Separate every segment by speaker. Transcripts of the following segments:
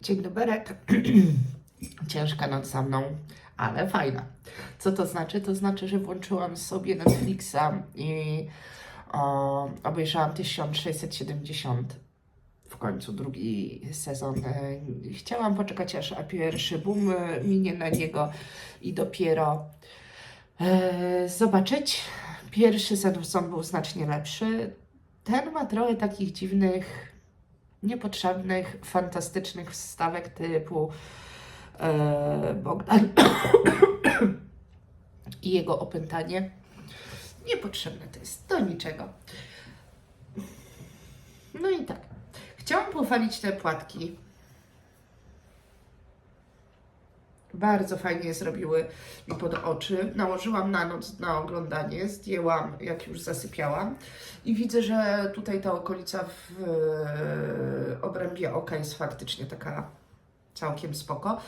Speaker 1: Dzień doberek. Ciężka noc za mną, ale fajna. Co to znaczy? To znaczy, że włączyłam sobie Netflixa i o, obejrzałam 1670 w końcu drugi sezon. E, Chciałam poczekać aż pierwszy boom e, minie na niego i dopiero e, zobaczyć. Pierwszy sezon był znacznie lepszy. Ten ma trochę takich dziwnych, niepotrzebnych, fantastycznych wstawek typu e, Bogdan i jego opętanie. Niepotrzebne to jest do niczego. No i tak. Chciałam pochwalić te płatki. Bardzo fajnie zrobiły mi pod oczy. Nałożyłam na noc na oglądanie, zdjęłam jak już zasypiałam i widzę, że tutaj ta okolica w e, obrębie oka jest faktycznie taka całkiem spoko.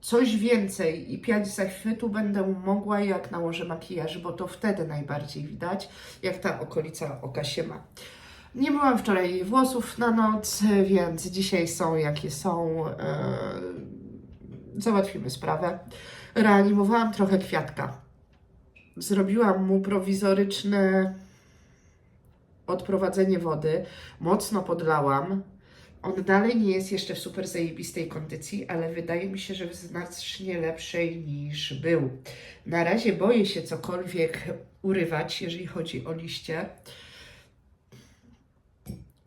Speaker 1: Coś więcej i piać zachwytu będę mogła, jak nałożę makijaż, bo to wtedy najbardziej widać, jak ta okolica oka się ma. Nie myłam wczoraj włosów na noc, więc dzisiaj są jakie są. E, załatwimy sprawę. Reanimowałam trochę kwiatka. Zrobiłam mu prowizoryczne odprowadzenie wody. Mocno podlałam. On dalej nie jest jeszcze w super zajebistej kondycji, ale wydaje mi się, że w znacznie lepszej niż był. Na razie boję się cokolwiek urywać, jeżeli chodzi o liście,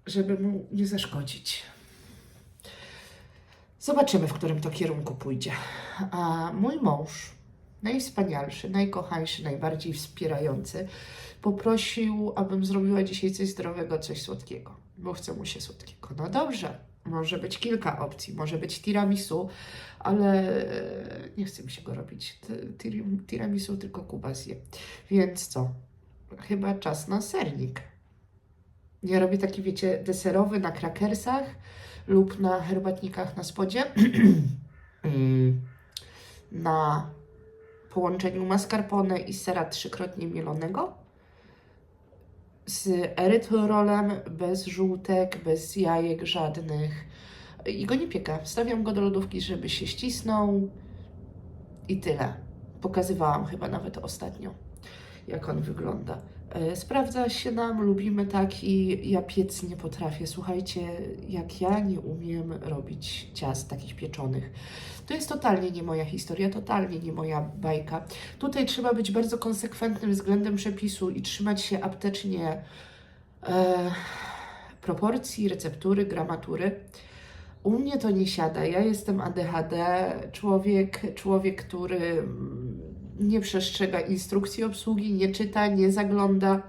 Speaker 1: żeby mu nie zaszkodzić. Zobaczymy, w którym to kierunku pójdzie. A mój mąż, najwspanialszy, najkochańszy, najbardziej wspierający, poprosił, abym zrobiła dzisiaj coś zdrowego, coś słodkiego, bo chce mu się słodkiego. No dobrze, może być kilka opcji, może być tiramisu, ale nie chce mi się go robić. Tiramisu tylko Kuba zje. Więc co? Chyba czas na sernik. Ja robię taki, wiecie, deserowy na krakersach lub na herbatnikach na spodzie. Mm. na połączeniu mascarpone i sera trzykrotnie mielonego z erytrolem, bez żółtek, bez jajek żadnych. I go nie piekę. Wstawiam go do lodówki, żeby się ścisnął i tyle. Pokazywałam chyba nawet ostatnio, jak on wygląda. E, Sprawdza się nam, lubimy tak i ja piec nie potrafię. Słuchajcie, jak ja nie umiem robić ciast takich pieczonych. To jest totalnie nie moja historia, totalnie nie moja bajka. Tutaj trzeba być bardzo konsekwentnym względem przepisu i trzymać się aptecznie e, proporcji, receptury, gramatury. U mnie to nie siada. Ja jestem ADHD, człowiek, człowiek, który nie przestrzega instrukcji obsługi, nie czyta, nie zagląda,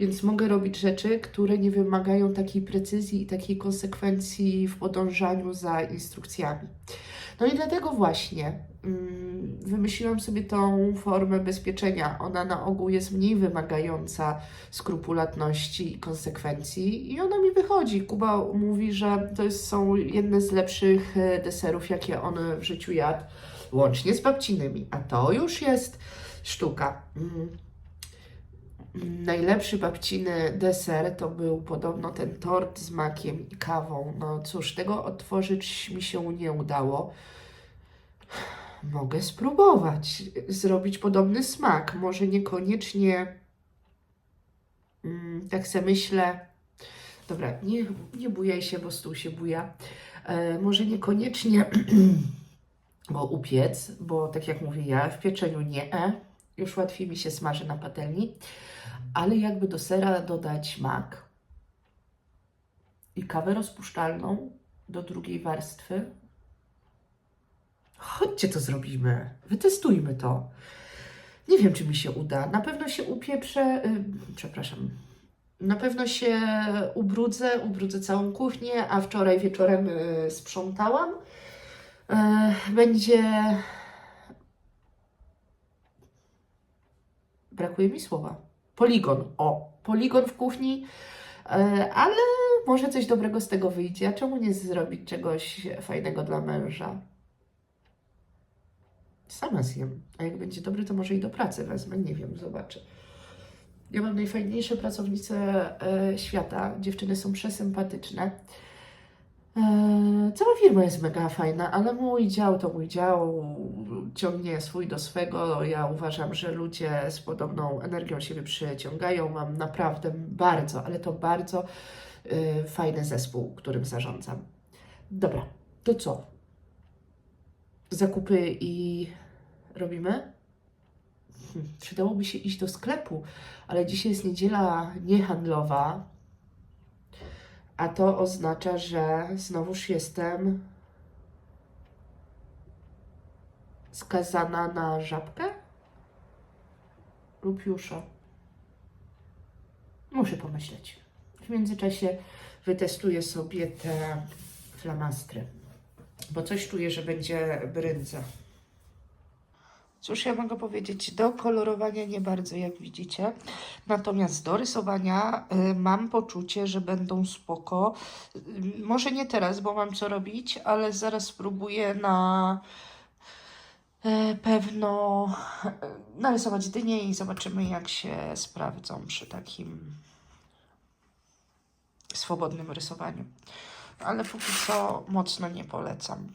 Speaker 1: więc mogę robić rzeczy, które nie wymagają takiej precyzji i takiej konsekwencji w podążaniu za instrukcjami. No i dlatego właśnie mm, wymyśliłam sobie tą formę bezpieczenia. Ona na ogół jest mniej wymagająca skrupulatności i konsekwencji i ona mi wychodzi. Kuba mówi, że to jest, są jedne z lepszych e, deserów, jakie on w życiu jadł, łącznie z babcinymi. A to już jest sztuka. Mm. Najlepszy babciny deser to był podobno ten tort z makiem i kawą. No cóż, tego otworzyć mi się nie udało. Mogę spróbować zrobić podobny smak. Może niekoniecznie, mm, tak sobie myślę. Dobra, nie, nie bujaj się, bo stół się buja. E, może niekoniecznie, bo upiec, bo tak jak mówię ja, w pieczeniu nie. E, już łatwiej mi się smaży na patelni ale jakby do sera dodać mak i kawę rozpuszczalną do drugiej warstwy. Chodźcie, to zrobimy. Wytestujmy to. Nie wiem, czy mi się uda. Na pewno się upieprzę. y, przepraszam. Na pewno się ubrudzę, ubrudzę całą kuchnię, a wczoraj wieczorem y, sprzątałam. Y, będzie. Brakuje mi słowa poligon. O, poligon w kuchni, e, ale może coś dobrego z tego wyjdzie. A czemu nie zrobić czegoś fajnego dla męża? Sama zjem. A jak będzie dobry, to może i do pracy wezmę. Nie wiem, zobaczę. Ja mam najfajniejsze pracownice e, świata. Dziewczyny są przesympatyczne. E, cała firma jest mega fajna, ale mój dział to mój dział, ciągnie swój do swego. Ja uważam, że ludzie z podobną energią siebie przyciągają. Mam naprawdę bardzo, ale to bardzo y, fajny zespół, którym zarządzam. Dobra, to co? Zakupy i robimy? Hmm, przydałoby się iść do sklepu, ale dzisiaj jest niedziela niehandlowa, a to oznacza, że znowuż jestem skazana na żabkę lub jusza. Muszę pomyśleć. W międzyczasie wytestuję sobie te flamastry, bo coś czuję, że będzie brędza. Cóż ja mogę powiedzieć, do kolorowania nie bardzo, jak widzicie. Natomiast do rysowania y, mam poczucie, że będą spoko. Y, może nie teraz, bo mam co robić, ale zaraz spróbuję na y, pewno narysować dynię i zobaczymy, jak się sprawdzą przy takim swobodnym rysowaniu. Ale póki co mocno nie polecam.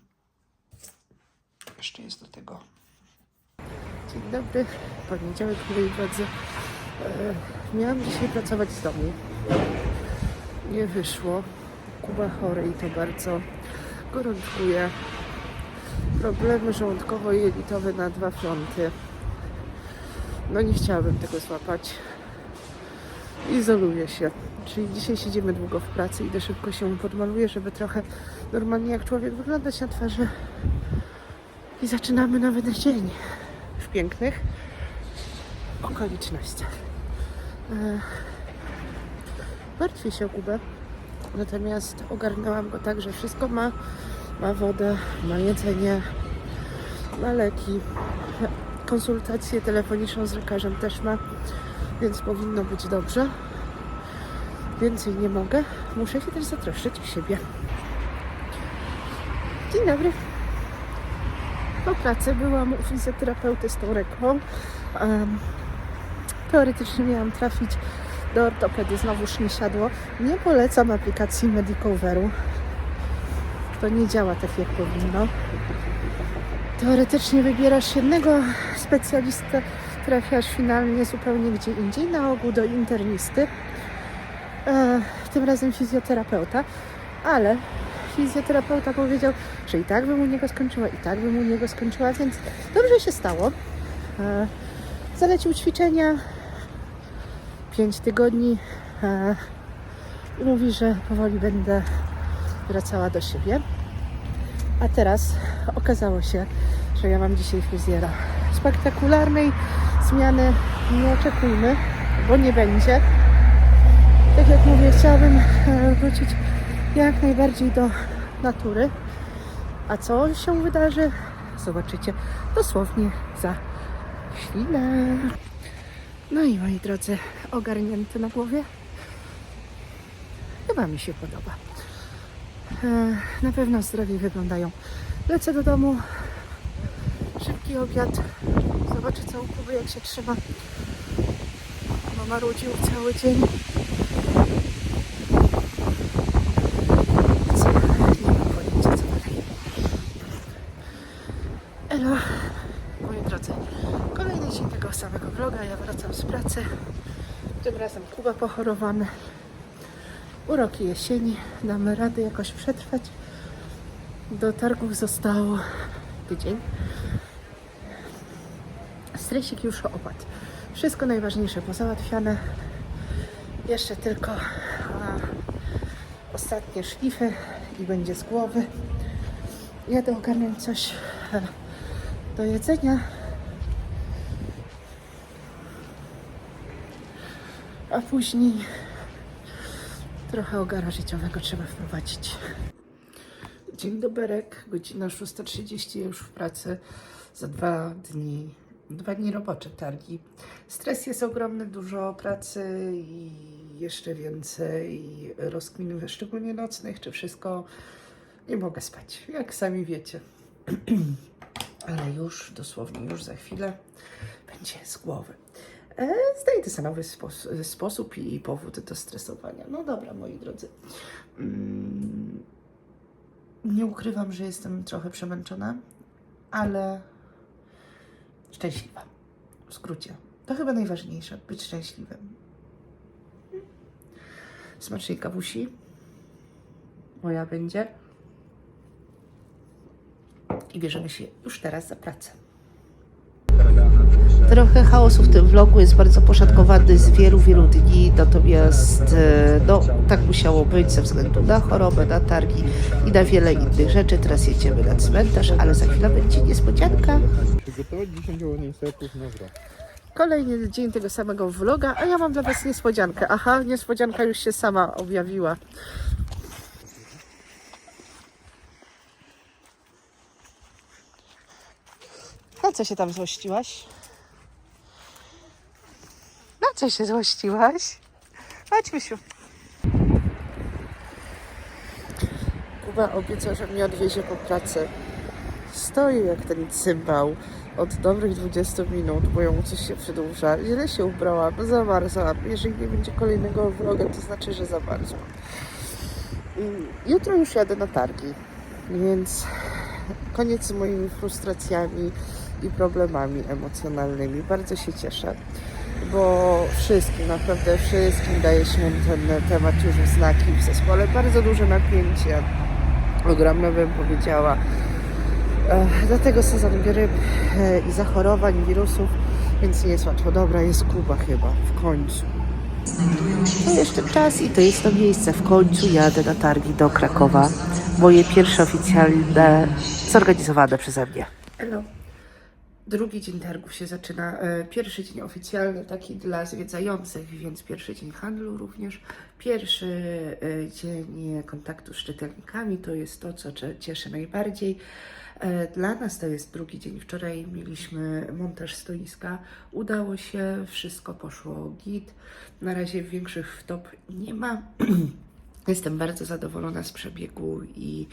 Speaker 1: Jeszcze jest do tego Dzień dobry, poniedziałek, moi drodzy. E, miałam dzisiaj pracować z domu. Nie wyszło. Kuba chory i to bardzo gorączkuje. Problemy żołądkowo-jelitowe na dwa fronty. No nie chciałabym tego złapać. Izoluję się. Czyli dzisiaj siedzimy długo w pracy, idę szybko się podmaluję, żeby trochę normalnie jak człowiek wyglądać na twarzy. I zaczynamy nowy dzień pięknych okolicznościach. E, Martwię się o Kubę, natomiast ogarnęłam go tak, że wszystko ma. Ma wodę, ma jedzenie, ma leki, konsultację telefoniczną z lekarzem też ma, więc powinno być dobrze. Więcej nie mogę. Muszę się też zatroszczyć o siebie. Dzień dobry. Po pracy byłam u fizjoterapeuty z tą ręką. Teoretycznie miałam trafić do ortopedy, znowuż nie siadło. Nie polecam aplikacji Medicoveru. To nie działa tak jak powinno. Teoretycznie wybierasz jednego specjalistę, trafiasz finalnie zupełnie gdzie indziej, na ogół do internisty. E, tym razem fizjoterapeuta, ale fizjoterapeuta powiedział, że i tak bym u niego skończyła, i tak bym u niego skończyła, więc dobrze się stało. E, zalecił ćwiczenia 5 tygodni e, i mówi, że powoli będę wracała do siebie. A teraz okazało się, że ja mam dzisiaj fryzjera. Spektakularnej zmiany nie oczekujmy, bo nie będzie. Tak jak mówię, chciałabym e, wrócić jak najbardziej do natury. A co się wydarzy? Zobaczycie dosłownie za chwilę. No i moi drodzy, ogarnięty na głowie. Chyba mi się podoba. E, Na pewno zdrowiej wyglądają. Lecę do domu. Szybki obiad. Zobaczę co u jak się trzyma. Bo marudził cały dzień. Co? Nie mam pojęcia co dalej. Elo, moi drodzy. Kolejny dzień tego samego vloga. Ja Tym razem Kuba pochorowany. Uroki jesieni. Damy radę jakoś przetrwać. Do targów zostało tydzień. Stresik już opadł. Wszystko najważniejsze pozałatwiane. Jeszcze tylko a, ostatnie szlify i będzie z głowy. Jadę ogarnąć coś e, do jedzenia. A później trochę ogara życiowego trzeba wprowadzić. Dzień doberek, godzina 6.30 już w pracy. Za dwa dni, dwa dni robocze targi. Stres jest ogromny, dużo pracy i jeszcze więcej rozkmin, szczególnie nocnych, czy wszystko. Nie mogę spać, jak sami wiecie. Ale już, dosłownie już za chwilę będzie z głowy. E, znajdę spos- sposób i powód do stresowania. No dobra, moi drodzy. Mm, Nie ukrywam, że jestem trochę przemęczona, ale szczęśliwa. W skrócie. To chyba najważniejsze, być szczęśliwym. Smacznej kawusi. Moja będzie. I bierzemy się już teraz za pracę. Trochę chaosu w tym vlogu jest bardzo poszatkowany z wielu, wielu dni, natomiast e, no, tak musiało być ze względu na chorobę, na targi i na wiele innych rzeczy. Teraz jedziemy na cmentarz, ale za chwilę będzie niespodzianka.
Speaker 2: Przygotować 10 insertów na wzrok.
Speaker 1: Kolejny dzień tego samego vloga, a ja mam dla Was niespodziankę. Aha, niespodzianka już się sama objawiła. Na co się tam złościłaś? Co się złościłaś? Chodź, Mysiu. Kuba obiecał, że mnie odwiezie po pracy. Stoi jak ten cymbał od dobrych 20 minut, bo ją coś się przedłuża. Źle się ubrałam, zamarzłam. Jeżeli nie będzie kolejnego vloga, to znaczy, że zamarzłam. Mm, Jutro już jadę na targi, więc koniec z moimi frustracjami i problemami emocjonalnymi. Bardzo się cieszę, bo wszystkim, naprawdę wszystkim daje się ten temat już znaki w zespole. Bardzo duże napięcie, ogromne bym powiedziała. Dlatego sezon gryp e, i zachorowań, wirusów, więc nie jest łatwo. Dobra, jest Kuba chyba, w końcu. To jeszcze czas i to jest to miejsce. W końcu jadę na targi do Krakowa. Moje pierwsze oficjalne, zorganizowane przeze mnie. Hello. Drugi dzień targów się zaczyna. E, Pierwszy dzień oficjalny, taki dla zwiedzających, więc pierwszy dzień handlu również. Pierwszy e, dzień kontaktu z czytelnikami to jest to, co cieszy najbardziej. E, Dla nas to jest drugi dzień. Wczoraj mieliśmy montaż stoiska. Udało się, wszystko poszło git. Na razie większych wtop nie ma. Jestem bardzo zadowolona z przebiegu i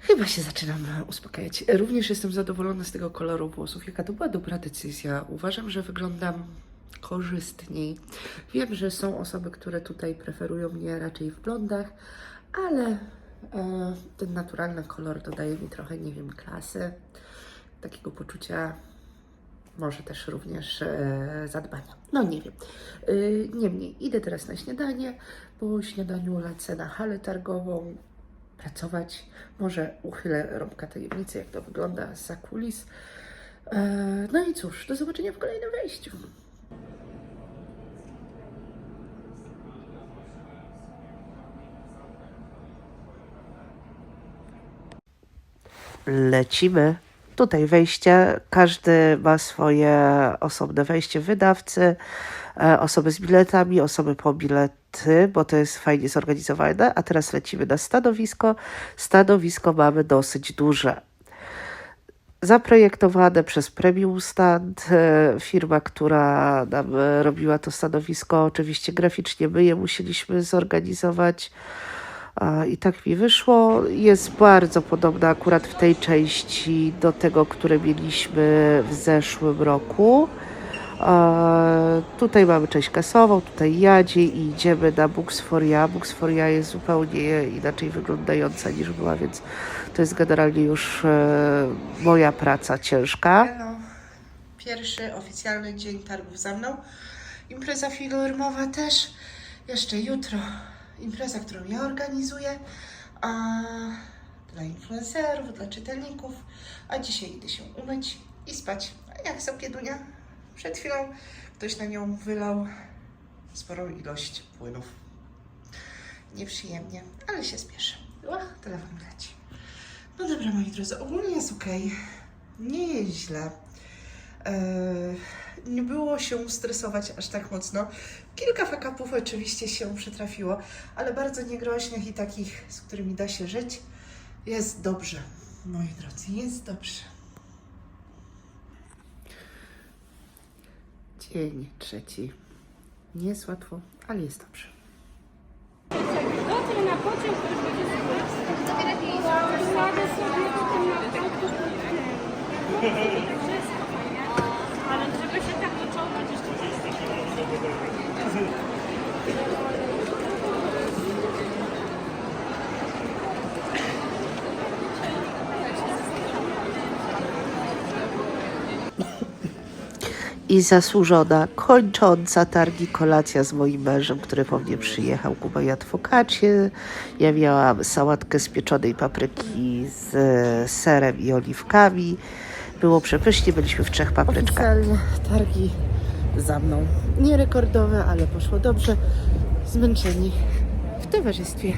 Speaker 1: Chyba się zaczynam uspokajać. Również jestem zadowolona z tego koloru włosów. Jaka to była dobra decyzja. Uważam, że wyglądam korzystniej. Wiem, że są osoby, które tutaj preferują mnie raczej w blondach, ale e, ten naturalny kolor dodaje mi trochę, nie wiem, klasy, takiego poczucia może też również e, zadbania. No nie wiem. Y, Niemniej, idę teraz na śniadanie. Po śniadaniu lecę na halę targową pracować. Może uchylę rąbka tajemnicy, jak to wygląda za kulis. E, No i cóż, do zobaczenia w kolejnym wejściu. Lecimy. Tutaj wejście, każdy ma swoje osobne wejście wydawcy, e, osoby z biletami, osoby po bilety, bo to jest fajnie zorganizowane. A teraz lecimy na stanowisko. Stanowisko mamy dosyć duże. Zaprojektowane przez Premium Stand, e, firma, która nam e, robiła to stanowisko. Oczywiście graficznie my je musieliśmy zorganizować. I tak mi wyszło. Jest bardzo podobna akurat w tej części do tego, które mieliśmy w zeszłym roku. Tutaj mamy część kasową, tutaj jadzie i idziemy na Books for Ya. Books for Ya jest zupełnie inaczej wyglądająca niż była, więc to jest generalnie już e, moja praca ciężka. Pierwszy oficjalny dzień targów za mną. Impreza filmowa też. Jeszcze jutro impreza, którą ja organizuję. A dla influencerów, dla czytelników. A dzisiaj idę się umyć i spać. A jak sobie Dunia? Przed chwilą ktoś na nią wylał sporą ilość płynów. Nieprzyjemnie, ale się spieszę. Ach, telefon leci. No dobra, moi drodzy, ogólnie jest ok. Nie jest źle. Eee, nie było się stresować aż tak mocno. Kilka fakapów oczywiście się przytrafiło, ale bardzo niegroźnych i takich, z którymi da się żyć. Jest dobrze, moi drodzy, jest dobrze. Dzień trzeci. Nie jest łatwo, ale jest dobrze.
Speaker 3: Dotrę na pociąg, już będzie. Wsadę sobie potem na pociąg. Wszystko fajnie. Ale żeby się tak doczołgać jeszcze częściej.
Speaker 1: I zasłużona, kończąca targi kolacja z moim mężem, który po mnie przyjechał. Kuba jadł focaccie, ja miałam sałatkę z pieczonej papryki z serem i oliwkami. Było przepysznie, byliśmy w trzech papryczkach. Oficjalnie targi za mną. Nie rekordowe, ale poszło dobrze. Zmęczeni w towarzystwie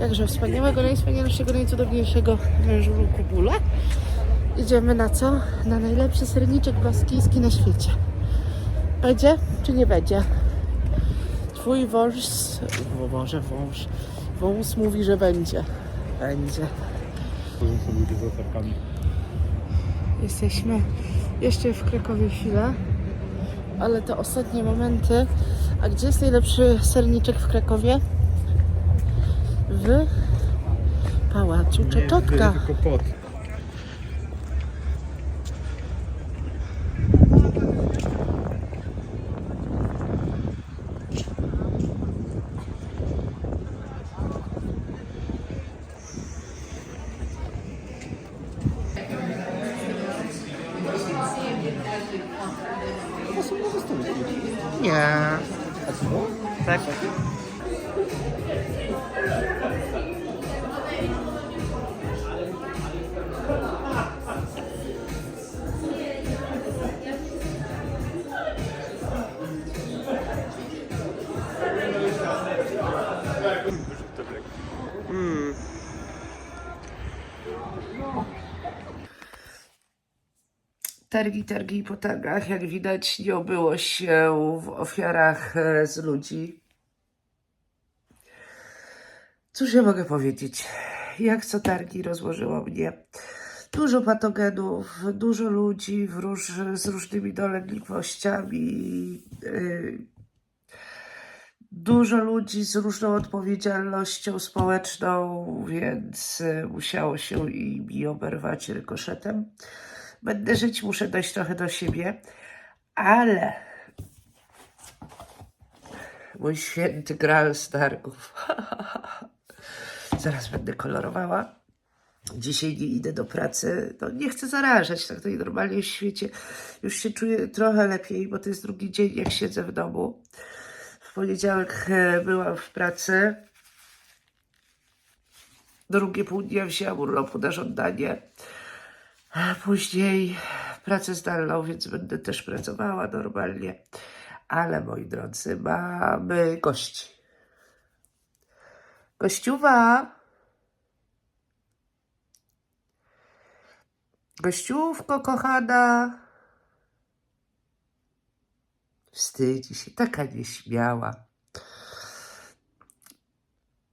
Speaker 1: jakże wspaniałego, najwspanialszego, najcudowniejszego mężu Kubula. Idziemy na co? Na najlepszy serniczek baskijski na świecie. Będzie czy nie będzie? Twój wąż, o Boże, wąż, wąs mówi, że będzie. Będzie. Jesteśmy jeszcze w Krakowie chwilę, ale to ostatnie momenty. A gdzie jest najlepszy serniczek w Krakowie? W Pałacu Czeczotka.
Speaker 2: Nie, tylko pot.
Speaker 1: Targi, targi po targach, jak widać, nie obyło się w ofiarach e, z ludzi. Cóż ja mogę powiedzieć? Jak co targi rozłożyło mnie. Dużo patogenów, dużo ludzi róż, z różnymi dolegliwościami. Yy, dużo ludzi z różną odpowiedzialnością społeczną, więc musiało się i mi oberwać rykoszetem. Będę żyć, muszę dojść trochę do siebie, ale mój święty gral z targów. Zaraz będę kolorowała. Dzisiaj nie idę do pracy. No, nie chcę zarażać, tak normalnie w świecie. Już się czuję trochę lepiej, bo to jest drugi dzień, jak siedzę w domu. Poniedziałek e, byłam w pracy. Drugie pół dnia wzięłam urlopu na żądanie. A później pracę zdalną, więc będę też pracowała normalnie. Ale moi drodzy, mamy gości. Gościuwa. Gościówko kochana. Wstydzi się, taka nieśmiała.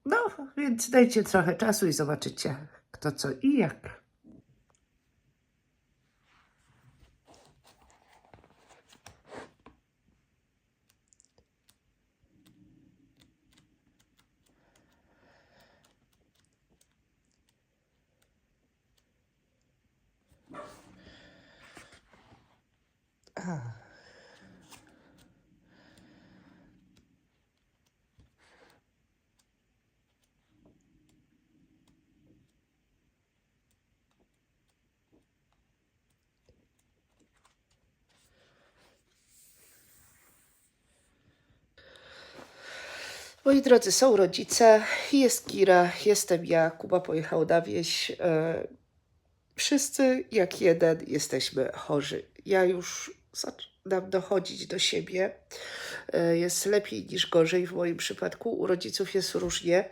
Speaker 1: No, więc dajcie trochę czasu i zobaczycie, kto co i jak. Moi drodzy, są rodzice, jest Kira, jestem ja, Kuba pojechał na wieś. E, wszyscy jak jeden jesteśmy chorzy. Ja już zaczynam dochodzić do siebie. E, jest lepiej niż gorzej w moim przypadku. U rodziców jest różnie.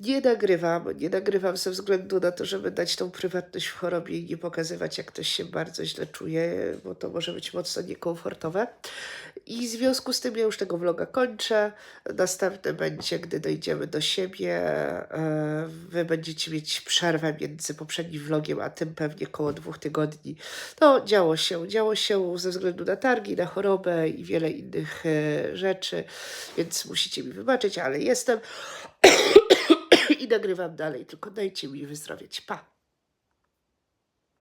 Speaker 1: Nie nagrywam, nie nagrywam ze względu na to, żeby dać tą prywatność w chorobie i nie pokazywać, jak ktoś się bardzo źle czuje, bo to może być mocno niekomfortowe. I w związku z tym ja już tego vloga kończę. Następny będzie, gdy dojdziemy do siebie. E, Wy będziecie mieć przerwę między poprzednim vlogiem, a tym pewnie koło dwóch tygodni. No, działo się, działo się ze względu na targi, na chorobę i wiele innych e, rzeczy, więc musicie mi wybaczyć, ale jestem i nagrywam dalej, tylko dajcie mi wyzdrowieć. Pa!